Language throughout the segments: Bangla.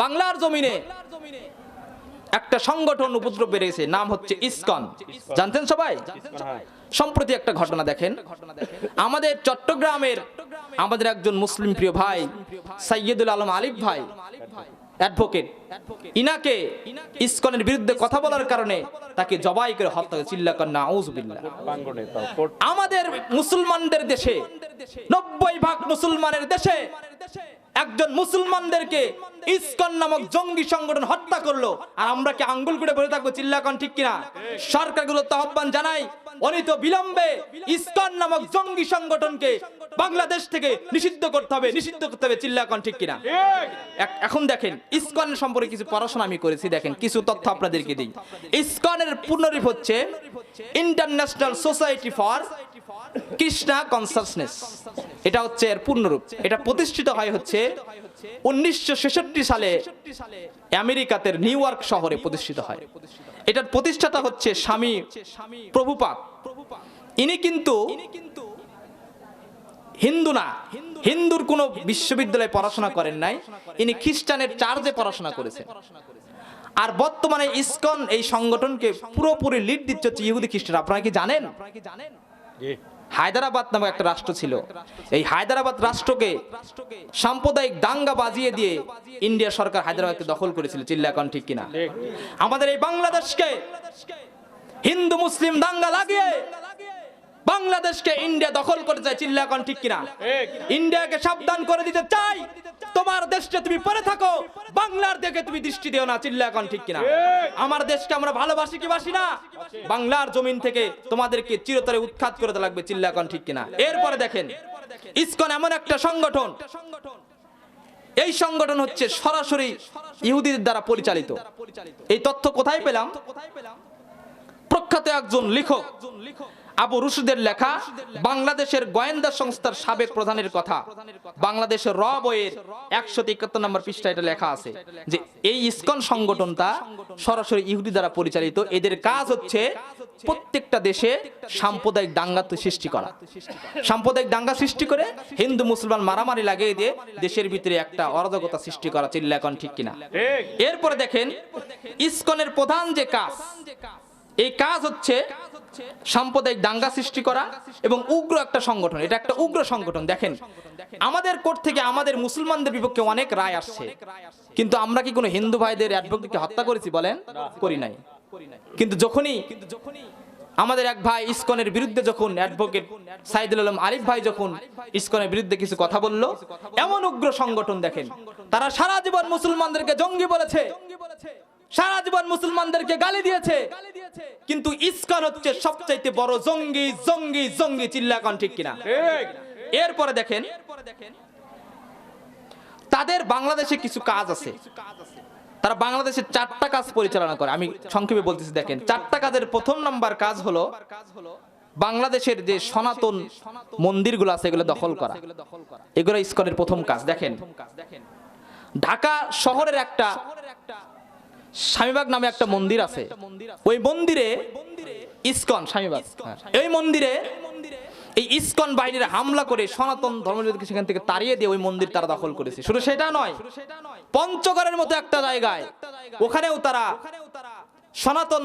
বাংলার জমিনে একটা সংগঠন উপদ্রব বেড়েছে, নাম হচ্ছে ইসকন। জানতেন সবাই? সম্প্রতি একটা ঘটনা দেখেন। আমাদের চট্টগ্রামের আমাদের একজন মুসলিম প্রিয় ভাই, সাইয়দুল আলম আলিফ ভাই, অ্যাডভোকেট। ইনাকে ইসকনের বিরুদ্ধে কথা বলার কারণে তাকে জবাই করে হত্যা চিল্লা আমাদের মুসলমানদের দেশে, নব্বই ভাগ মুসলমানের দেশে একজন মুসলমানদেরকে ইসকন নামক জঙ্গি সংগঠন হত্যা করল। আর আমরা কি আঙ্গুল করে বলে থাকব চিল্লাকন ঠিক কিনা? সরকারগুলো তো আহ্বান জানাই, অনিত বিলম্বে ইসকন নামক জঙ্গি সংগঠনকে বাংলাদেশ থেকে নিষিদ্ধ করতে হবে, নিষিদ্ধ করতে হবে চিল্লাকন ঠিক কিনা? এখন দেখেন, ইসকন সম্পর্কে কিছু পড়াশোনা আমি করেছি, দেখেন, কিছু তথ্য আপনাদেরকে দিই। ইসকনের পূর্ণরূপ হচ্ছে international society for Krishna consciousness এটা হচ্ছে এর পূর্ণরূপ। এটা প্রতিষ্ঠিত হয় হচ্ছে উনিশশো সালে আমেরিকাতে নিউ ইয়র্ক শহরে প্রতিষ্ঠিত হয়। এটার প্রতিষ্ঠাতা হচ্ছে স্বামী প্রভুপাত ইনি কিন্তু হিন্দু না। হিন্দুর কোনো বিশ্ববিদ্যালয়ে পড়াশোনা করেন নাই। ইনি খ্রিস্টানের চার্জে পড়াশোনা করেছেন। আর বর্তমানে ইসকন এই সংগঠনকে পুরোপুরি লিড দিচ্ছে হচ্ছে ইহুদি খ্রিস্টান আপনারা কি জানেন? জি হায়দ্রাবাদ নামক একটা রাষ্ট্র ছিল। এই হায়দ্রাবাদ রাষ্ট্রকে সাম্প্রদায়িক দাঙ্গা বাজিয়ে দিয়ে ইন্ডিয়া সরকার হায়দ্রাবাদকে দখল করেছিল। চিল্লাকন ঠিক কিনা? আমাদের এই বাংলাদেশকে হিন্দু মুসলিম দাঙ্গা লাগিয়ে বাংলাদেশকে ইন্ডিয়া দখল করে চায় চিল্লাকন ঠিক কিনা? ইন্ডিয়াকে সাবধান করে দিতে চাই। তোমার দেশকে তুমি পরে থাকো বাংলার দিকে তুমি দৃষ্টি দিও না চিল্লা চিল্লাকন ঠিক কিনা? আমার দেশকে আমরা ভালোবাসি কি বাসি না? বাংলার জমিন থেকে তোমাদেরকে চিরতরে উৎখাত করে লাগবে চিল্লাকন ঠিক কিনা? এরপরে দেখেন ইসকন এমন একটা সংগঠন। এই সংগঠন হচ্ছে সরাসরি ইহুদিদের দ্বারা পরিচালিত। এই তথ্য কোথায় পেলাম? প্রখ্যাত একজন লেখক আবু রুশুদের লেখা বাংলাদেশের গোয়েন্দা সংস্থার সাবেক প্রধানের কথা। বাংলাদেশের র বইয়ের একশো একাত্তর নম্বর পৃষ্ঠা এটা লেখা আছে যে এই ইসকন সংগঠনটা সরাসরি ইহুদি দ্বারা পরিচালিত। এদের কাজ হচ্ছে প্রত্যেকটা দেশে সাম্প্রদায়িক দাঙ্গা সৃষ্টি করা। সাম্প্রদায়িক দাঙ্গা সৃষ্টি করে হিন্দু মুসলমান মারামারি লাগিয়ে দিয়ে দেশের ভিতরে একটা অরাজকতা সৃষ্টি করা। চিল্লা এখন ঠিক কিনা? এরপরে দেখেন ইসকনের প্রধান যে কাজ এই কাজ হচ্ছে সাম্প্রদায়িক দাঙ্গা সৃষ্টি করা এবং উগ্র একটা সংগঠন। এটা একটা উগ্র সংগঠন, দেখেন। আমাদের কোর্ট থেকে আমাদের মুসলমানদের বিপক্ষে অনেক রায় আসছে। কিন্তু আমরা কি কোনো হিন্দু ভাইদের অ্যাডভোকেটকে হত্যা করেছি বলেন? করি নাই। কিন্তু যখনই আমাদের এক ভাই ইসকনের বিরুদ্ধে যখন অ্যাডভোকেট সাইদুল আলম আরিফ ভাই যখন ইসকনের বিরুদ্ধে কিছু কথা বলল, এমন উগ্র সংগঠন দেখেন, তারা সারা জীবন মুসলমানদেরকে জঙ্গি বলেছে। সারা জীবন মুসলমানদেরকে গালি দিয়েছে। কিন্তু ইসকন হচ্ছে সবচাইতে বড় জঙ্গি জঙ্গি জঙ্গি চিল্লাকন ঠিক কিনা? এরপরে দেখেন তাদের বাংলাদেশে কিছু কাজ আছে। তারা বাংলাদেশে চারটা কাজ পরিচালনা করে। আমি সংক্ষেপে বলতেছি দেখেন চারটা কাজের প্রথম নাম্বার কাজ হলো বাংলাদেশের যে সনাতন মন্দিরগুলো আছে এগুলো দখল করা। এগুলো ইসকনের প্রথম কাজ। দেখেন ঢাকা শহরের একটা স্বামীবাগ নামে একটা মন্দির আছে। ওই মন্দিরে ইসকন, স্বামীবাগ। এই মন্দিরে এই ইসকন বাহিনীরা হামলা করে সনাতন ধর্মীয়দেরকে সেখান থেকে তাড়িয়ে দিয়ে ওই মন্দির তারা দখল করেছে। শুধু সেটা নয়, পঞ্চগড়ের মতো একটা জায়গায় ওখানেও তারা সনাতন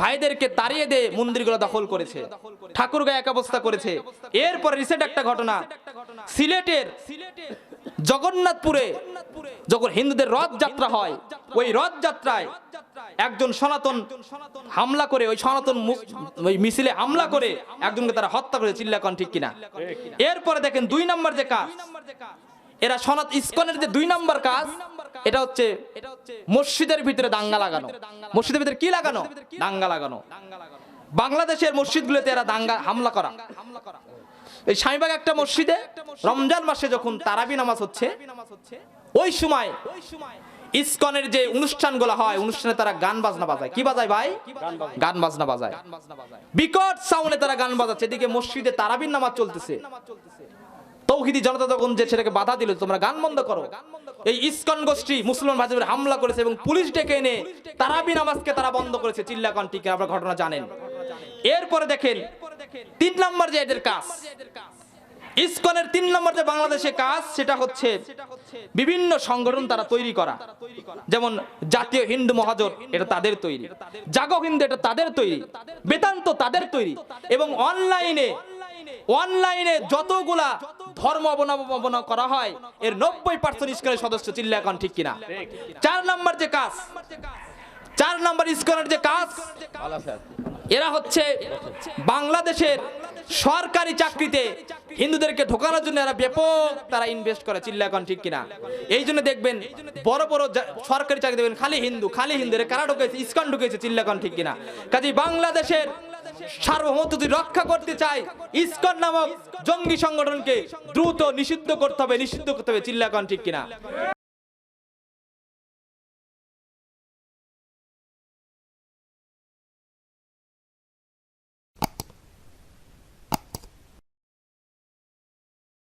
ভাইদেরকে তাড়িয়ে দিয়ে মন্দিরগুলো দখল করেছে। ঠাকুরগাঁ এক অবস্থা করেছে। এরপরে রিসেন্ট একটা ঘটনা, সিলেটের জগন্নাথপুরে যখন হিন্দুদের রথযাত্রা হয়, ওই রথযাত্রায় একজন সনাতন হামলা করে, ওই সনাতন ওই মিছিলে হামলা করে একজনকে তারা হত্যা করে চিল্লাকন ঠিক কিনা? এরপরে দেখেন দুই নম্বর যে কাজ, এরা সনাত ইসকনের যে দুই নম্বর কাজ, এটা হচ্ছে মসজিদের ভিতরে দাঙ্গা লাগানো। মসজিদের ভিতরে কি লাগানো? দাঙ্গা লাগানো। বাংলাদেশের মসজিদগুলোতে এরা দাঙ্গা হামলা করা। এই শামিবাগ একটা মসজিদে রমজান মাসে যখন তারাবি নামাজ হচ্ছে ওই সময় ইসকনের যে অনুষ্ঠানগুলো হয়, অনুষ্ঠানে তারা গান বাজনা বাজায়। কি বাজায় ভাই? গান বাজনা বাজায়। বিকট সাউন্ডে তারা গান বাজাচ্ছে। এদিকে মসজিদে তারাবিন নামাজ চলতেছে। তৌহিদি জনতা তখন যে সেটাকে বাধা দিল, তোমরা গান বন্ধ করো। এই ইসকন গোষ্ঠী মুসলমান ভাইদের হামলা করেছে এবং পুলিশ ডেকে এনে তারাবি নামাজকে তারা বন্ধ করেছে। চিল্লাকন টিকে আপনারা ঘটনা জানেন? এরপরে দেখেন, তিন নম্বর যে এদের কাজ ইসকনের তিন নম্বর যে বাংলাদেশে কাজ, সেটা হচ্ছে বিভিন্ন সংগঠন তারা তৈরি করা। যেমন জাতীয় হিন্দু মহাজোট, এটা তাদের তৈরি। জাগো হিন্দু, এটা তাদের তৈরি। বেদান্ত তাদের তৈরি। এবং অনলাইনে অনলাইনে যতগুলা ধর্ম অবলম্বন করা হয়, এর নব্বই পার্সেন্ট ইস্কনের সদস্য চিল্লা এখন ঠিক কিনা। চার নম্বর যে কাজ, চার নম্বর ইস্কনের যে কাজ, এরা হচ্ছে বাংলাদেশের সরকারি চাকরিতে হিন্দুদেরকে ঢোকানোর জন্য এরা ব্যাপক তারা ইনভেস্ট করে চিল্লা এখন ঠিক কিনা? এই জন্য দেখবেন বড় বড় সরকারি চাকরি দেখবেন খালি হিন্দু খালি হিন্দু কারা ঢুকেছে? ইস্কন ঢুকেছে চিল্লা এখন ঠিক কিনা? কাজে বাংলাদেশের সার্বভৌমত্ব যদি রক্ষা করতে চায়, ইস্কন নামক জঙ্গি সংগঠনকে দ্রুত নিষিদ্ধ করতে হবে, নিষিদ্ধ করতে হবে চিল্লা এখন ঠিক কিনা?